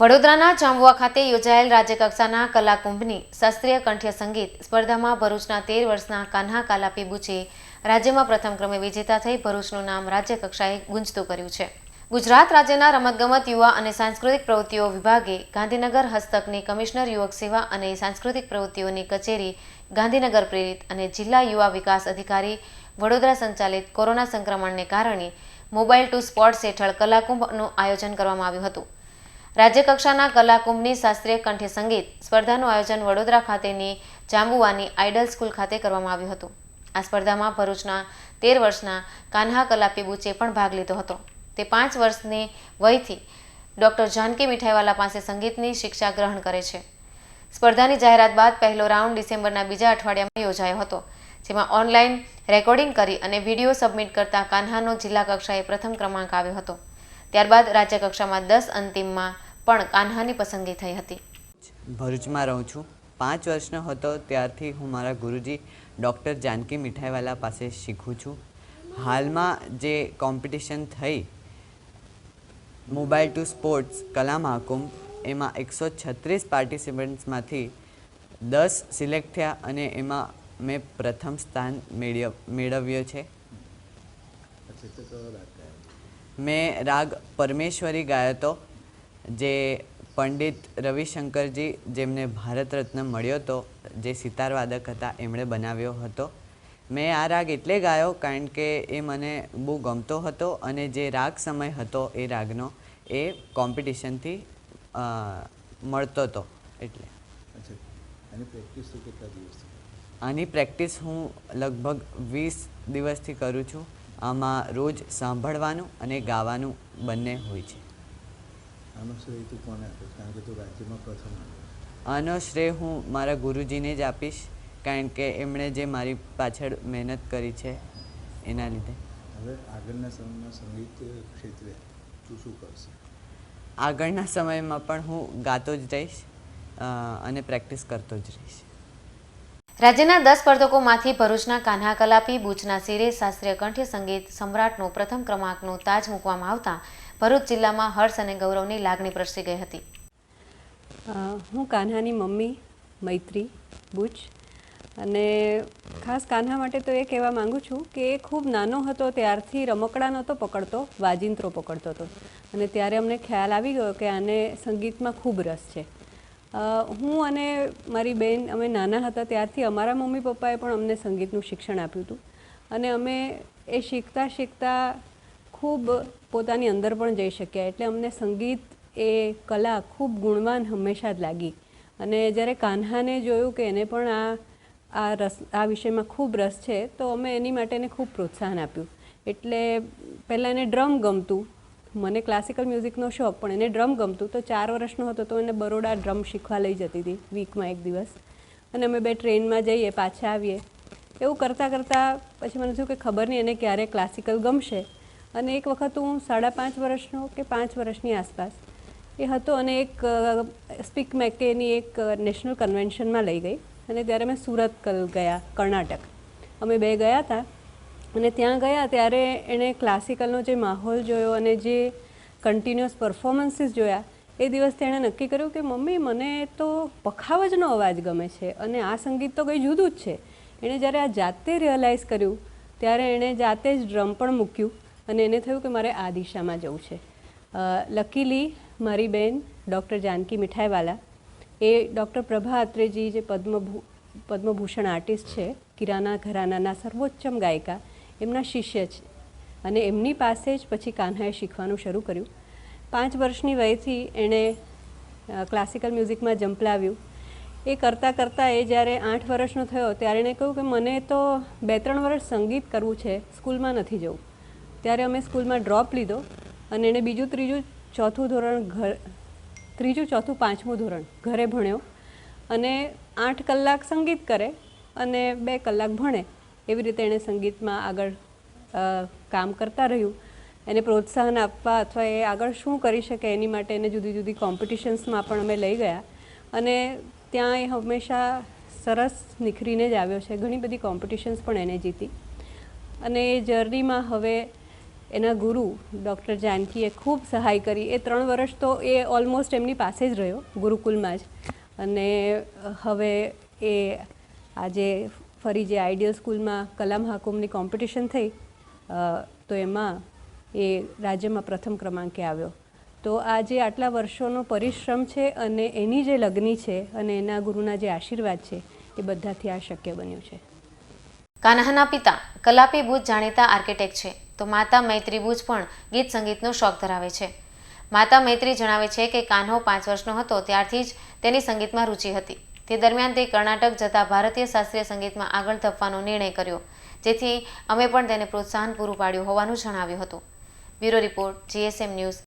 વડોદરાના ચાંબુઆ ખાતે યોજાયેલ રાજ્યકક્ષાના કલાકુંભની શાસ્ત્રીય કંઠ્ય સંગીત સ્પર્ધામાં ભરૂચના તેર વર્ષના કાન્હા કાલાપી બુચે રાજ્યમાં પ્રથમ ક્રમે વિજેતા થઈ ભરૂચનું નામ રાજ્યકક્ષાએ ગુંજતું કર્યું છે. ગુજરાત રાજ્યના રમતગમત યુવા અને સાંસ્કૃતિક પ્રવૃત્તિઓ વિભાગે ગાંધીનગર હસ્તકની કમિશનર યુવક સેવા અને સાંસ્કૃતિક પ્રવૃત્તિઓની કચેરી ગાંધીનગર પ્રેરિત અને જિલ્લા યુવા વિકાસ અધિકારી વડોદરા સંચાલિત કોરોના સંક્રમણને કારણે મોબાઈલ ટુ સ્પોર્ટ્સ હેઠળ કલાકુંભનું આયોજન કરવામાં આવ્યું હતું. રાજ્યકક્ષાના કલાકુંભની શાસ્ત્રીય કંઠ્ય સંગીત સ્પર્ધાનું આયોજન વડોદરા ખાતેની જાંબુવાની આઇડલ સ્કૂલ ખાતે કરવામાં આવ્યું હતું. આ સ્પર્ધામાં ભરૂચના તેર વર્ષના કાન્હા કલાપી બુચે પણ ભાગ લીધો હતો. તે પાંચ વર્ષની વયથી ડૉક્ટર જાનકી મીઠાઈવાલા પાસે સંગીતની શિક્ષા ગ્રહણ કરે છે. સ્પર્ધાની જાહેરાત બાદ પહેલો રાઉન્ડ ડિસેમ્બરના બીજા અઠવાડિયામાં યોજાયો હતો, જેમાં ઓનલાઈન રેકોર્ડિંગ કરી અને વીડિયો સબમિટ કરતા કાન્હાનો જિલ્લા કક્ષાએ પ્રથમ ક્રમાંક આવ્યો હતો. ત્યારબાદ રાજ્ય કક્ષામાં દસ, અંતિમમાં પણ કાન્હાની પસંદગી થઈ હતી. ભરૂચમાં રહું છું. પાંચ વર્ષનો હતો ત્યારથી હું મારા ગુરુજી ડૉક્ટર જાનકી મીઠાઈવાલા પાસે શીખું છું. હાલમાં જે કોમ્પિટિશન થઈ, મોબાઈલ ટુ સ્પોર્ટ્સ, કલા મહાકુંભ, એમાં એકસો છત્રીસ પાર્ટિસિપન્ટ્સમાંથી દસ સિલેક્ટ થયા અને એમાં મેં પ્રથમ સ્થાન મેળવ્ય છે. મેં રાગ પરમેશ્વરી ગાયો હતો જે પંડિત રવિશંકરજી જેમને ભારત રત્ન મળ્યો હતો જે સિતારવાદક હતા એમણે બનાવ્યો હતો. મેં આ રાગ એટલે ગાયો કારણ કે એ મને બહુ ગમતો હતો અને જે રાગ સમય હતો એ રાગનો એ કોમ્પિટિશનથી મળતો હતો એટલે. આની પ્રેક્ટિસ હું લગભગ વીસ દિવસથી કરું છું. આમાં રોજ સાંભળવાનું અને ગાવાનું બંને હોય છે. આનો શ્રેય તું કોને આપે? કારણ કે તું રાજ્યમાં પ્રથમ આનો શ્રેય હું મારા ગુરુજીને જ આપીશ કારણ કે એમણે જે મારી પાછળ મહેનત કરી છે એના લીધે. હવે આગળના સમયમાં સંગીત ક્ષેત્રે તું શું કરશે? આગળના સમયમાં પણ હું ગાતો જ રહીશ અને પ્રેક્ટિસ કરતો જ રહીશ. રાજ્યના દસ સ્પર્ધકોમાંથી ભરૂચના કાન્હા કલાપી બુચના સિરે શાસ્ત્રીય કંઠ્ય સંગીત સમ્રાટનો પ્રથમ ક્રમાંકનો તાજ મૂકવામાં આવતા ભરૂચ જિલ્લામાં હર્ષ અને ગૌરવની લાગણી પ્રસરી ગઈ હતી. હું કાન્હાની મમ્મી, મૈત્રી બુચ અને ખાસ કાન્હા માટે તો એ કહેવા માંગુ છું કે એ ખૂબ નાનો હતો, ત્યારથી રમકડા નહોતો પકડતો, વાજિંત્રો પકડતો હતો. અને ત્યારે અમને ખ્યાલ આવી ગયો કે આને સંગીતમાં ખૂબ રસ છે. હું અને મારી બેન અમે નાના હતા ત્યારથી અમારા મમ્મી પપ્પાએ પણ અમને સંગીતનું શિક્ષણ આપ્યું હતું. અને અમે એ શીખતા શીખતા ખૂબ પોતાની અંદર પણ જઈ શક્યા. એટલે અમને સંગીત એ કલા ખૂબ ગુણવાન હંમેશા જ લાગી. અને જ્યારે કાન્હાને જોયું કે એને પણ આ આ રસ, આ વિષયમાં ખૂબ રસ છે, તો અમે એની માટે એને ખૂબ પ્રોત્સાહન આપ્યું. એટલે પહેલાં એને ડ્રમ ગમતું મને ક્લાસિકલ મ્યુઝિકનો શોખ, પણ એને ડ્રમ ગમતું. તો ચાર વર્ષનો હતો તો એને બરોડા ડ્રમ શીખવા લઈ જતી હતી વીકમાં એક દિવસ. અને અમે બે ટ્રેનમાં જઈએ, પાછા આવીએ. એવું કરતાં કરતાં પછી મને થયું કે ખબર નહીં એને ક્યારે ક્લાસિકલ ગમશે. અને એક વખત હું સાડા પાંચ વર્ષનો કે પાંચ વર્ષની આસપાસ એ હતો અને એક સ્પીક મેકેની એક નેશનલ કન્વેન્શનમાં લઈ ગઈ. અને ત્યારે મેં સુરત ગયા, કર્ણાટક. અમે બે ગયા હતા. અને ત્યાં ગયા ત્યારે એણે ક્લાસિકલનો જે માહોલ જોયો અને જે કન્ટિન્યુઅસ પરફોર્મન્સીસ જોયા, એ દિવસ તેણે નક્કી કર્યું કે મમ્મી, મને તો પખાવજનો અવાજ ગમે છે અને આ સંગીત તો કંઈ જુદું જ છે. એણે જ્યારે આ જાતે રિયલાઇઝ કર્યું, ત્યારે એણે જાતે જ ડ્રમ પણ મૂક્યું અને એને થયું કે મારે આ દિશામાં જવું છે. લકીલી મારી બેન ડૉક્ટર જાનકી મીઠાઈવાલા, એ ડૉક્ટર પ્રભા અત્રેજી જે પદ્મભૂ, પદ્મભૂષણ આર્ટિસ્ટ છે, કિરાના ઘરાનાના સર્વોચ્ચમ ગાયિકા એમના શિષ્ય છે. અને એમની પાસે જ પછી કાન્હાએ શીખવાનું શરૂ કર્યું. પાંચ વર્ષની વયથી એણે ક્લાસિકલ મ્યુઝિકમાં જંપલાવ્યું એ કરતાં કરતાં એ જ્યારે આઠ વર્ષનો થયો ત્યારે એણે કહ્યું કે મને તો બે ત્રણ વર્ષ સંગીત કરવું છે, સ્કૂલમાં નથી જવું. ત્યારે અમે સ્કૂલમાં ડ્રોપ લીધો અને એણે બીજું ત્રીજું ચોથું ધોરણ ઘર, ત્રીજું ચોથું પાંચમું ધોરણ ઘરે ભણ્યો. અને આઠ કલાક સંગીત કરે અને બે કલાક ભણે. એવી રીતે એણે સંગીતમાં આગળ કામ કરતા રહ્યું. એને પ્રોત્સાહન આપવા અથવા એ આગળ શું કરી શકે એની માટે એને જુદી જુદી કોમ્પિટિશન્સમાં પણ અમે લઈ ગયા. અને ત્યાં એ હંમેશા સરસ નિખરીને જ આવ્યો છે. ઘણી બધી કોમ્પિટિશન્સ પણ એને જીતી. અને એ જર્નીમાં હવે એના ગુરુ ડૉક્ટર જાનકીએ ખૂબ સહાય કરી. એ ત્રણ વર્ષ તો એ ઓલમોસ્ટ એમની પાસે જ રહ્યો ગુરુકુલમાં જ. અને હવે એ આજે ફરી જે આઈડિયલ સ્કૂલમાં કલામ હાકુમની કોમ્પિટિશન થઈ તો એમાં એ રાજ્યમાં પ્રથમ ક્રમાંકે આવ્યો. તો આ જે આટલા વર્ષોનો પરિશ્રમ છે અને એની જે લગ્ની છે અને એના ગુરુના જે આશીર્વાદ છે, એ બધાથી આ શક્ય બન્યું છે. કાન્હાના પિતા, કલાપી ભુજ જાણીતા આર્કિટેક્ટ છે. તો માતા મૈત્રી ભુજ પણ ગીત સંગીતનો શોખ ધરાવે છે. માતા મૈત્રી જણાવે છે કે કાન્હો પાંચ વર્ષનો હતો, ત્યારથી જ તેની સંગીતમાં રુચિ હતી. તે દરમિયાન તે કર્ણાટક જતા ભારતીય શાસ્ત્રીય સંગીતમાં આગળ ધપવાનો નિર્ણય કર્યો, જેથી અમે પણ તેને પ્રોત્સાહન પૂરું પાડ્યું હોવાનું જણાવ્યું હતું. Bureau report, GSM news